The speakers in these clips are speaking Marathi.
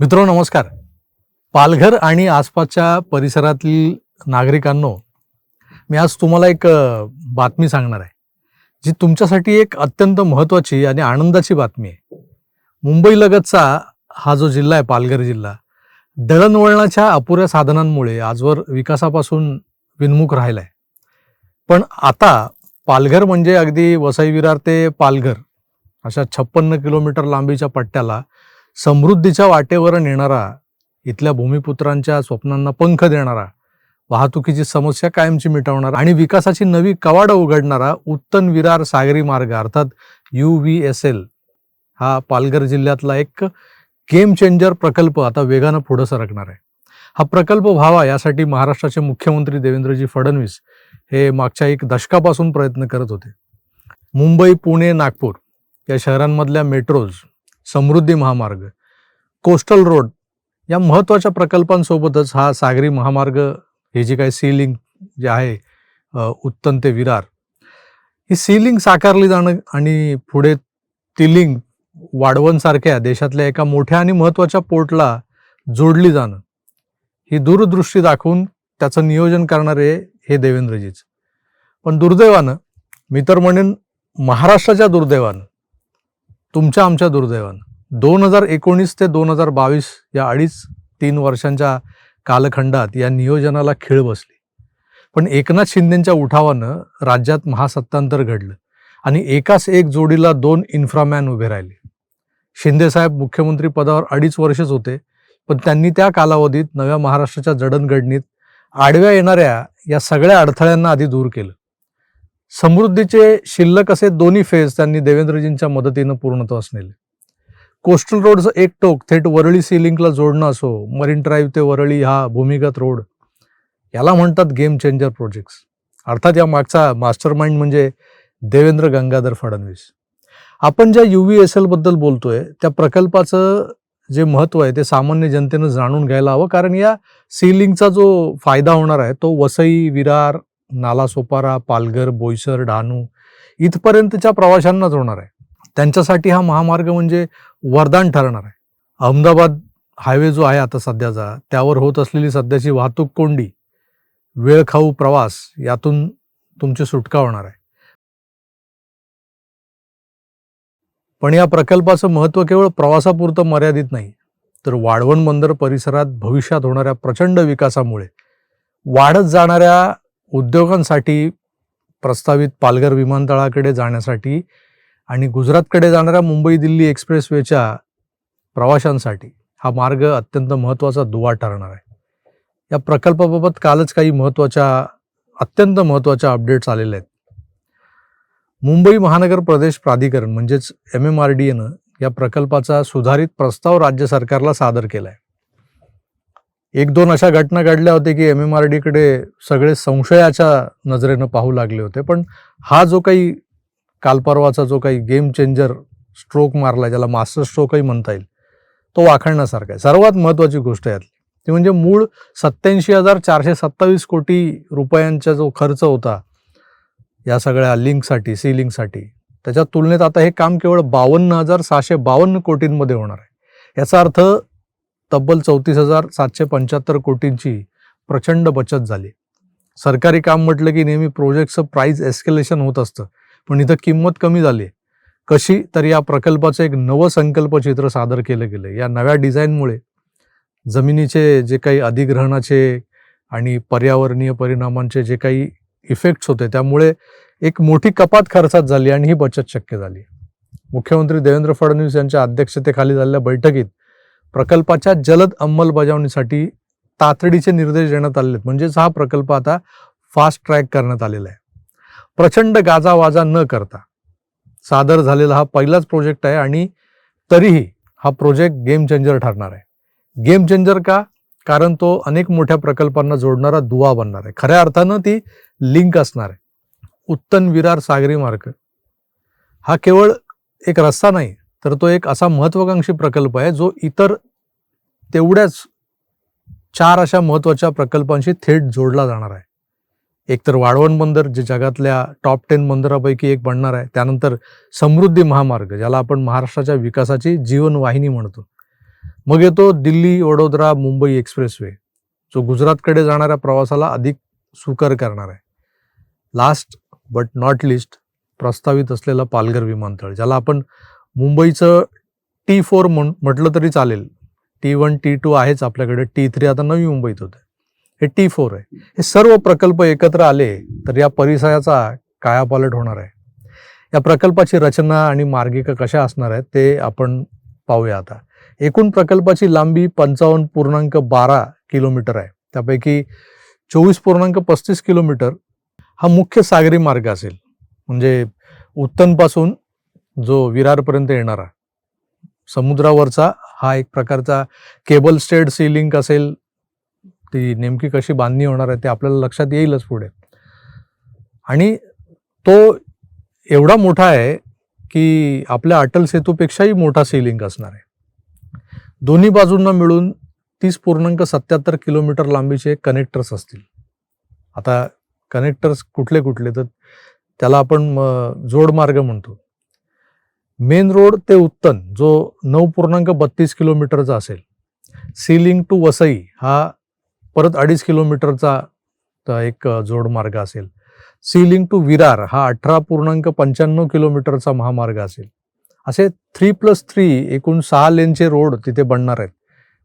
मित्रो नमस्कार. पालघर आणि आसपासच्या परिसरातील नागरिकांनो मी आज तुम्हाला एक बातमी सांगणार आहे जी तुमच्यासाठी एक अत्यंत महत्त्वाची आणि आनंदाची बातमी आहे. मुंबईलगतचा हा जो जिल्हा आहे पालघर जिल्हा दळणवळणाच्या अपुऱ्या साधनांमुळे आजवर विकासापासून विनमुख राहिला आहे पण आता पालघर म्हणजे अगदी वसई विरार ते पालघर अशा छप्पन्न किलोमीटर लांबीच्या पट्ट्याला समृद्धीच्या वाटेवर नेणारा इथल्या भूमिपुत्रांच्या स्वप्नांना पंख देणारा वाहतुकीची समस्या कायमची मिटवणारा आणि विकासाची नवी कवाडं उघडणारा उत्तन विरार सागरी मार्ग अर्थात यू व्ही एस एल हा पालघर जिल्ह्यातला एक गेम चेंजर प्रकल्प आता वेगानं पुढं सरकणार आहे. हा प्रकल्प व्हावा यासाठी महाराष्ट्राचे मुख्यमंत्री देवेंद्रजी फडणवीस हे मागच्या एक दशकापासून प्रयत्न करत होते. मुंबई पुणे नागपूर या शहरांमधल्या मेट्रोज समृद्धी महामार्ग कोस्टल रोड या महत्त्वाच्या प्रकल्पांसोबतच हा सागरी महामार्ग हे जे काही सी लिंक जे आहे उत्तम उत्तन ते विरार ही सी लिंक साकारली जाणं आणि पुढे ती लिंक वाढवणसारख्या देशातल्या एका मोठ्या आणि महत्त्वाच्या पोर्टला जोडली जाणं ही दूरदृष्टी दाखवून त्याचं नियोजन करणारे हे देवेंद्रजीच. पण दुर्दैवानं मी तर म्हणेन महाराष्ट्राच्या दुर्दैवानं तुमच्या आमच्या दुर्दैवानं. दोन हजार एकोणीस ते दोन हजार बावीस या अडीच तीन वर्षांच्या कालखंडात या नियोजनाला खीळ बसली. पण एकनाथ शिंदेच्या उठावानं राज्यात महासत्तांतर घडलं आणि एकाच एक जोडीला दोन इन्फ्रामॅन उभे राहिले. शिंदेसाहेब मुख्यमंत्री पदावर अडीच वर्षच होते पण त्यांनी त्या कालावधीत नव्या महाराष्ट्राच्या जडणघडणीत आडव्या येणाऱ्या या सगळ्या अडथळ्यांना आधी दूर केलं. समृद्धीचे शिल्लक असे दोन्ही फेज त्यांनी देवेंद्रजींच्या मदतीनं पूर्णत्वास नेले कोस्टल रोडचं एक टोक थेट वरळी सी लिंकला जोडणं असो मरीन ड्राईव्ह ते वरळी हा भूमिगत रोड याला म्हणतात गेम चेंजर प्रोजेक्ट्स अर्थात या मागचा मास्टर माइंड म्हणजे देवेंद्र गंगाधर फडणवीस. आपण ज्या यू व्ही एस एलबद्दल बोलतोय त्या प्रकल्पाचं जे महत्त्व आहे ते सामान्य जनतेनं जाणून घ्यायला हवं कारण या सी लिंकचा जो फायदा होणार आहे तो वसई विरार नालासोपारा पालघर बोईसर डहाणू इथपर्यंतच्या प्रवाशांनाच होणार आहे. त्यांच्यासाठी हा महामार्ग म्हणजे वरदान ठरणार आहे. अहमदाबाद हायवे जो आहे आता सध्याचा त्यावर होत असलेली सध्याची वाहतूक कोंडी वेळखाऊ प्रवास यातून तुमची सुटका होणार आहे. पण या प्रकल्पाचं महत्त्व केवळ प्रवासापुरतं मर्यादित नाही तर वाढवण बंदर परिसरात भविष्यात होणाऱ्या प्रचंड विकासामुळे वाढत जाणाऱ्या उद्योगांसाठी प्रस्तावित पालघर विमानतळाकडे जाण्यासाठी आणि गुजरातकडे जाणाऱ्या मुंबई दिल्ली एक्सप्रेसवेच्या प्रवाशांसाठी हा मार्ग अत्यंत महत्त्वाचा दुवा ठरणार आहे. या प्रकल्पाबाबत कालच काही महत्त्वाच्या अत्यंत महत्त्वाच्या अपडेट्स आलेल्या आहेत. मुंबई महानगर प्रदेश प्राधिकरण म्हणजेच एम एम आर डी एनं या प्रकल्पाचा सुधारित प्रस्ताव राज्य सरकारला सादर केला आहे एक दोन अशा घटना घडल्या होत्या की एम एम आर डीकडे सगळे संशयाच्या नजरेनं पाहू लागले होते. पण हा जो काही कालपरवाचा जो काही गेम चेंजर स्ट्रोक मारला ज्याला मास्टर स्ट्रोकही म्हणता येईल तो वाखाणण्यासारखा आहे. सर्वात महत्त्वाची गोष्ट यातली ती म्हणजे मूळ सत्याऐंशी हजार चारशे सत्तावीस कोटी रुपयांचा जो खर्च होता या सगळ्या लिंकसाठी सी लिंकसाठी त्याच्या तुलनेत आता हे काम केवळ बावन्न हजार सहाशे बावन्न कोटींमध्ये होणार आहे. याचा अर्थ तब्बल चौतीस हजार सातशे पंच्याहत्तर कोटींची प्रचंड बचत झाली. सरकारी काम म्हटलं की नेहमी प्रोजेक्टचं प्राईज एस्केलेशन होत असतं. पण इथं किंमत कमी झाली कशी? तर या प्रकल्पाचं एक नवं संकल्पचित्र सादर केलं गेलं या नव्या डिझाईनमुळे जमिनीचे जे काही अधिग्रहणाचे आणि पर्यावरणीय परिणामांचे जे काही इफेक्ट्स होते त्यामुळे एक मोठी कपात खर्चात झाली आणि ही बचत शक्य झाली. मुख्यमंत्री देवेंद्र फडणवीस यांच्या अध्यक्षतेखाली झालेल्या बैठकीत प्रकल्पाच्या जलद अंमलबजावणीसाठी तातडीचे निर्देश देण्यात आले आहेत. म्हणजेच हा प्रकल्प आता फास्ट ट्रॅक करण्यात आलेला आहे. प्रचंड गाजावाजा न करता सादर झालेला हा पहिलाच प्रोजेक्ट आहे आणि तरीही हा प्रोजेक्ट गेम चेंजर ठरणार आहे. गेम चेंजर का? कारण तो अनेक मोठ्या प्रकल्पांना जोडणारा दुवा बनणार आहे. खऱ्या अर्थानं ती लिंक असणार आहे. उत्तन विरार सागरी मार्ग. हा केवळ एक रस्ता नाही तर तो एक असा महत्वाकांक्षी प्रकल्प आहे जो इतर तेवढ्याच चार अशा महत्त्वाच्या प्रकल्पांशी थेट जोडला जाणार आहे. एकतर वाढवण बंदर जे जगातल्या टॉप टेन बंदरापैकी एक बनणार आहे त्यानंतर समृद्धी महामार्ग ज्याला आपण महाराष्ट्राच्या विकासाची जीवनवाहिनी म्हणतो. मग येतो दिल्ली वडोदरा मुंबई एक्सप्रेसवे जो गुजरातकडे जाणाऱ्या प्रवासाला अधिक सुकर करणार आहे. लास्ट बट नॉट लिस्ट प्रस्तावित असलेलं पालघर विमानतळ ज्याला आपण मुंबईचं टी फोर म्हण म्हटलं तरी चालेल. टी वन टी टू आहेच आपल्याकडे. टी थ्री आता नवी मुंबईत होते. हे टी फोर आहे. हे सर्व प्रकल्प एकत्र आले तर या परिसराचा कायापालट होणार आहे. या प्रकल्पाची रचना आणि मार्गिका कशा असणार आहेत ते आपण पाहूया आता. एकूण प्रकल्पाची लांबी पंचावन्न पूर्णांक बारा किलोमीटर आहे. त्यापैकी चोवीस पूर्णांक पस्तीस किलोमीटर हा मुख्य सागरी मार्ग असेल. म्हणजे उत्तनपासून जो विरारपर्यंत येणारा. समुद्रावरचा हा एक प्रकारचा केबल स्टेड सी लिंक असेल ती नेमकी कशी बांधणी होणार आहे ते आपल्याला लक्षात येईलच पुढे. आणि तो एवढा मोठा आहे की आपल्या अटल सेतूपेक्षाही मोठा सी लिंक असणार आहे. दोन्ही बाजूंना मिळून तीस पूर्णांक सत्याहत्तर किलोमीटर लांबीचे कनेक्टर्स असतील. आता कनेक्टर्स कुठले कुठले तर त्याला आपण जोडमार्ग म्हणतो. मेन रोड ते उत्तन जो नऊ पूर्णांक बत्तीस किलोमीटरचा असेल. सीलिंग टू वसई हा परत अडीच किलोमीटरचा एक जोडमार्ग असेल. सीलिंग टू विरार हा अठरा पूर्णांक पंच्याण्णव किलोमीटरचा महामार्ग असेल. असे थ्री प्लस थ्री एकूण सहा लेनचे रोड तिथे बनणार आहेत.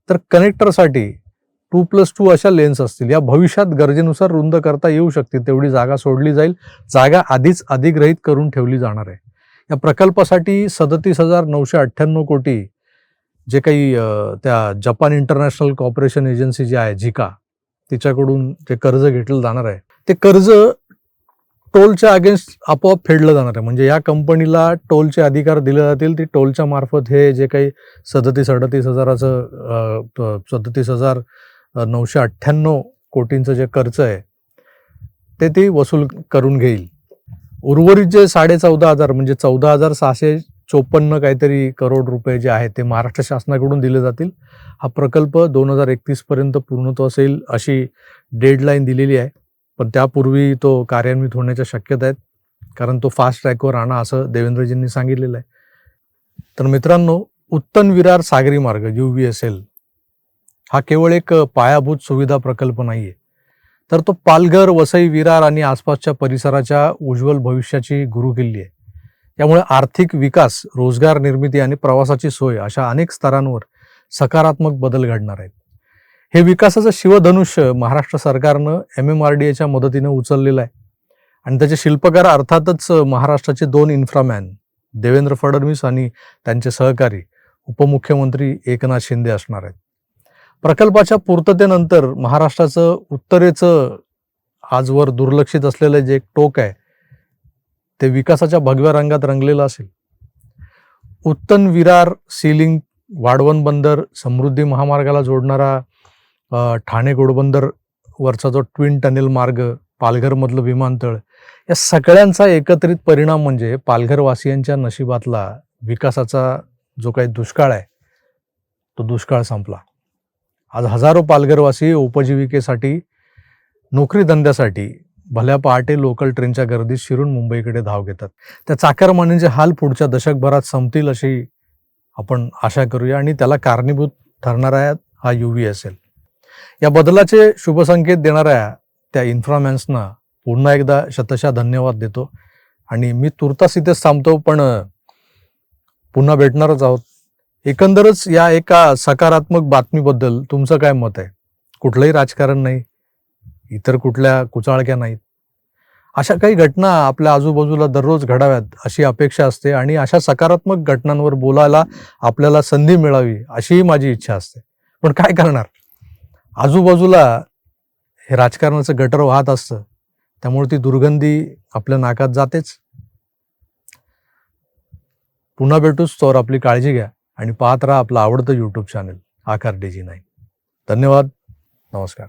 तर कनेक्टरसाठी टू प्लस टू अशा लेन्स असतील. या भविष्यात गरजेनुसार रुंद करता येऊ शकतील. तेवढी जागा सोडली जाईल. जागा आधीच अधिग्रहित करून ठेवली जाणार आहे. या प्रकल्पासाठी सदतीस हजार नऊशे अठ्ठ्याण्णव कोटी जे काही त्या जपान इंटरनॅशनल कॉपरेशन एजन्सी जी आहे झिका तिच्याकडून जे कर्ज घेतलं जाणार आहे. ते कर्ज टोलच्या अगेन्स्ट आपोआप फेडलं जाणार आहे. म्हणजे या कंपनीला टोलचे अधिकार दिले जातील ती टोलच्या मार्फत हे जे काही सदतीस अडतीस हजाराचं सदतीस हजार नऊशे अठ्ठ्याण्णव कोटींचं जे कर्ज आहे ते ती वसूल करून घेईल. उर्वरित जे साडे चौदा हजार म्हणजे चौदा हजार सहाशे चोपन्न काहीतरी करोड रुपये जे आहेत ते महाराष्ट्र शासनाकडून दिले जातील. हा प्रकल्प दोन हजार एकतीसपर्यंत पूर्णत्व असेल अशी डेडलाईन दिलेली आहे. पण त्यापूर्वी तो कार्यान्वित होण्याच्या शक्यता आहेत. कारण तो फास्ट ट्रॅकवर आणा असं देवेंद्रजींनी सांगितलेलं आहे. तर मित्रांनो उत्तन विरार सागरी मार्ग यू व्ही एस एल हा केवळ एक पायाभूत सुविधा प्रकल्प नाही आहे तर तो पालघर वसई विरार आणि आसपासच्या परिसराच्या उज्ज्वल भविष्याची गुरुकिल्ली आहे. त्यामुळे आर्थिक विकास रोजगार निर्मिती आणि प्रवासाची सोय अशा अनेक स्तरांवर सकारात्मक बदल घडणार आहेत. हे विकासाचं शिवधनुष्य महाराष्ट्र सरकारनं एम एम आर डी एच्या मदतीनं उचललेलं आहे. आणि त्याचे शिल्पकार अर्थातच महाराष्ट्राचे दोन इन्फ्रामॅन देवेंद्र फडणवीस आणि त्यांचे सहकारी उपमुख्यमंत्री एकनाथ शिंदे असणार आहेत. प्रकल्पाच्या पूर्ततेनंतर महाराष्ट्राचं उत्तरेचं आजवर दुर्लक्षित असलेलं जे एक टोक आहे ते विकासाच्या भगव्या रंगात रंगलेलं असेल. उत्तन विरार सीलिंग वाढवण बंदर समृद्धी महामार्गाला जोडणारा ठाणे घोडबंदर वरचा जो ट्विन टनेल मार्ग पालघरमधलं विमानतळ या सगळ्यांचा एकत्रित परिणाम म्हणजे पालघरवासियांच्या नशिबातला विकासाचा जो काही दुष्काळ आहे तो दुष्काळ संपला. आज हजारो पालघरवासी उपजीविकेसाठी नोकरी धंद्यासाठी भल्या पहाटे लोकल ट्रेनच्या गर्दीत शिरून मुंबईकडे धाव घेतात. त्या चाकरमानीचे हाल पुढच्या दशकभरात संपतील अशी आपण आशा करूया आणि त्याला कारणीभूत ठरणारा हा यू व्ही असेल या बदलाचे शुभसंकेत देणाऱ्या त्या इन्फ्रामॅन्सना पुन्हा एकदा शतशा धन्यवाद देतो. आणि मी तुर्तास इथेच थांबतो पण पुन्हा भेटणारच आहोत. एकंदरच या एका सकारात्मक बातमीबद्दल तुमचं काय मत आहे? कुठलंही राजकारण नाही इतर कुठल्या कुचाळक्या नाहीत. अशा काही घटना आपल्या आजूबाजूला दररोज घडाव्यात अशी अपेक्षा असते आणि अशा सकारात्मक घटनांवर बोलायला आपल्याला संधी मिळावी अशीही माझी इच्छा असते. पण काय करणार? आजूबाजूला हे राजकारणाचं गटर वाहत असतं त्यामुळे ती दुर्गंधी आपल्या नाकात जातेच. पुन्हा भेटूच तोवर आपली काळजी घ्या. आणि पाहत राहा आपलं आवडतं YouTube channel Aakar daisy nine. धन्यवाद. नमस्कार.